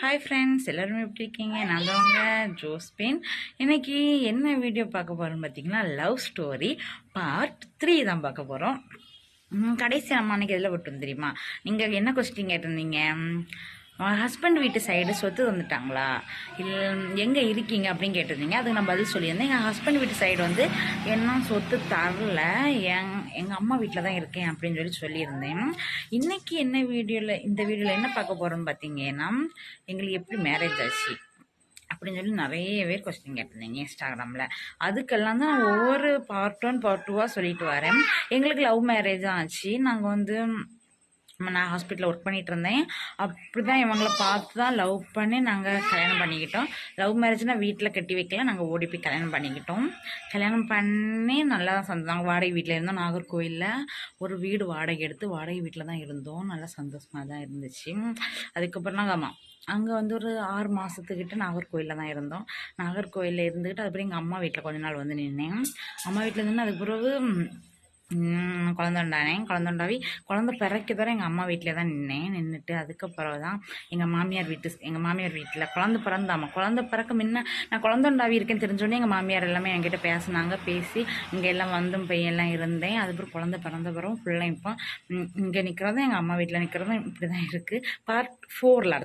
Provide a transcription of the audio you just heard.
Hi friends எல்லோருமே எப்படி இருக்கீங்க? நான் தான் ஜோஸ்பின். இன்னைக்கு என்ன வீடியோ பார்க்க போகிறோம்னு பார்த்தீங்கன்னா லவ் ஸ்டோரி பார்ட் த்ரீ தான் பார்க்க போகிறோம் கடைசி நம்ம அன்னைக்கு எதில் விட்டோம் தெரியுமா? நீங்கள் என்ன கொஸ்டின் கேட்டிருந்தீங்க? ஹஸ்பண்ட் வீட்டு சைடு சொத்து வந்துட்டாங்களா இல்லை எங்கே இருக்கீங்க அப்படின்னு கேட்டிருந்தீங்க. அதுக்கு நான் பதில் சொல்லியிருந்தேன். எங்கள் ஹஸ்பண்ட் வீட்டு சைடு வந்து என்ன சொத்து தரல எங் எங்கள் அம்மா வீட்டில் தான் இருக்கேன் அப்படின்னு சொல்லி சொல்லியிருந்தேன். இன்றைக்கி என்ன வீடியோவில் இந்த வீடியோவில் என்ன பார்க்க போகிறோன்னு பார்த்தீங்கன்னா எங்களுக்கு எப்படி மேரேஜ் ஆச்சு அப்படின்னு சொல்லி நிறைய பேர் கொஸ்டின் கேட்டிருந்தீங்க இன்ஸ்டாகிராமில். அதுக்கெல்லாம் தான் நான் ஒவ்வொரு பார்ட் ஒன் பார்ட் டூவாக சொல்லிட்டு வரேன். எங்களுக்கு லவ் மேரேஜ் ஆச்சு. நாங்கள் வந்து நான் ஹாஸ்பிட்டலில் ஒர்க் பண்ணிகிட்டு இருந்தேன் அப்படி தான் இவங்களை பார்த்து தான் லவ் பண்ணி நாங்கள் கல்யாணம் பண்ணிக்கிட்டோம். லவ் மேரேஜ்னால் வீட்டில் கட்டி வைக்கல நாங்கள் ஓடி போய் கல்யாணம் பண்ணிக்கிட்டோம். கல்யாணம் பண்ணி நல்லா தான் சந்தோம் நாங்கள் வாடகை வீட்டில் இருந்தோம் நாகர்கோவிலில். ஒரு வீடு வாடகை எடுத்து வாடகை வீட்டில் தான் இருந்தோம். நல்லா சந்தோஷமாக தான் இருந்துச்சு. அதுக்கப்புறம் நாங்கள் ஆமாம் அங்கே வந்து ஒரு ஆறு மாதத்துக்கிட்ட நாகர்கோவிலில் தான் இருந்தோம். நாகர்கோவிலில் இருந்துக்கிட்டு அதுக்கப்புறம் எங்கள் அம்மா வீட்டில் கொஞ்ச நாள் வந்து நின்னேன். அம்மா வீட்டில் இருந்து அதுக்கு பிறகு ம், குழந்தை உண்டானேன் குழந்தை உண்டாவி பிறக்க தர எங்கள் அம்மா வீட்டில் தான் நின்னேன். நின்றுட்டு அதுக்கப்புறம் தான் எங்கள் மாமியார் வீட்டு எங்கள் மாமியார் வீட்டில் குழந்தை பிறந்தாமா? குழந்தை பிறக்க முன்ன நான் குழந்தை உண்டாவி இருக்கேன்னு தெரிஞ்சோடனே எங்கள் மாமியார் எல்லாமே என்கிட்ட பேசினாங்க பேசி இங்கே எல்லாம் வந்தும் பையெல்லாம் இருந்தேன். அதுக்கப்புறம் குழந்தை பிறந்த பிறகு ஃபுல்லாக இப்போ இங்கே நிற்கிறதும் எங்கள் அம்மா வீட்டில் நிற்கிறதும் இப்படி தான் இருக்குது பார்ட் ஃபோரில்